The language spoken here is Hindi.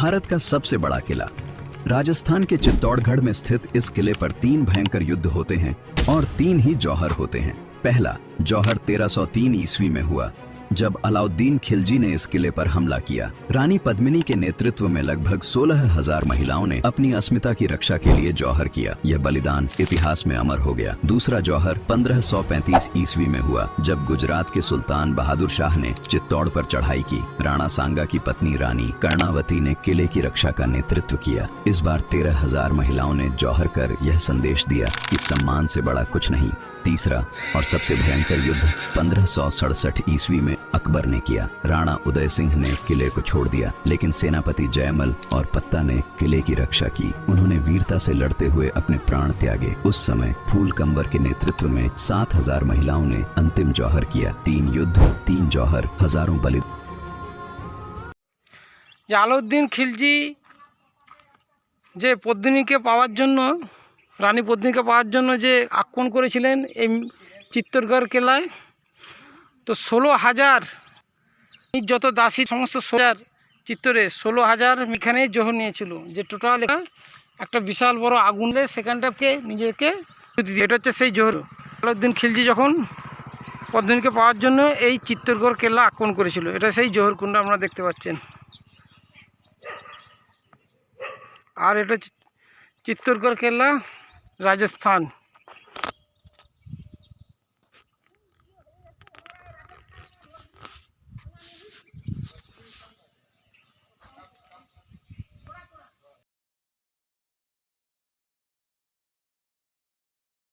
भारत का सबसे बड़ा किला। राजस्थान के चित्तौड़गढ़ में स्थित इस किले पर तीन भयंकर युद्ध होते हैं और तीन ही जौहर होते हैं। पहला, जौहर 1303 ईस्वी में हुआ। जब अलाउद्दीन खिलजी ने इस किले पर हमला किया, रानी पद्मिनी के नेतृत्व में लगभग सोलह हज़ार महिलाओं ने अपनी अस्मिता की रक्षा के लिए जौहर किया। यह बलिदान इतिहास में अमर हो गया। दूसरा जौहर 1535 ईस्वी में हुआ, जब गुजरात के सुल्तान बहादुर शाह ने चित्तौड़ पर चढ़ाई की। राणा सांगा की पत्नी रानी कर्णावती ने किले की रक्षा का नेतृत्व किया। इस बार तेरह हज़ार महिलाओं ने जौहर कर यह संदेश दिया कि सम्मान से बड़ा कुछ नहीं। तीसरा और सबसे भयंकर युद्ध पंद्रह ईस्वी में अकबर ने किया राणा उदय सिंह ने किले को छोड़ दिया लेकिन सेनापति जयमल और पत्ता ने किले की रक्षा की उन्होंने वीरता से लड़ते हुए अपने प्राण त्यागे उस समय फूल कंवर के नेतृत्व में सात हजार महिलाओं ने अंतिम जौहर किया तीन युद्ध तीन जौहर हजारों बलि যে আলাউদ্দিন খিলজি যে পদ্মিনীকে পাওয়ার জন্য রানী পদ্মিনীকে পাওয়ার জন্য যে আক্রমণ করেছিলেন এই চিত্তরগড় কেলায় তো ষোলো হাজার যত দাসী সমস্ত সোজার চিত্তরে ষোলো হাজার এখানে জোহর নিয়েছিল। যে টোটাল একটা বিশাল বড় আগুনলে সেখানটাকে নিজেকে এটা হচ্ছে সেই জোহর। আলাউদ্দিন খিলজি যখন পদ্মিনীকে পাওয়ার জন্য এই চিত্তরগড় কেল্লা আক্রমণ করেছিল, এটা সেই জোহর কুণ্ড আপনারা দেখতে পাচ্ছেন। আর এটা চিত্তরগড় কেল্লা রাজস্থান।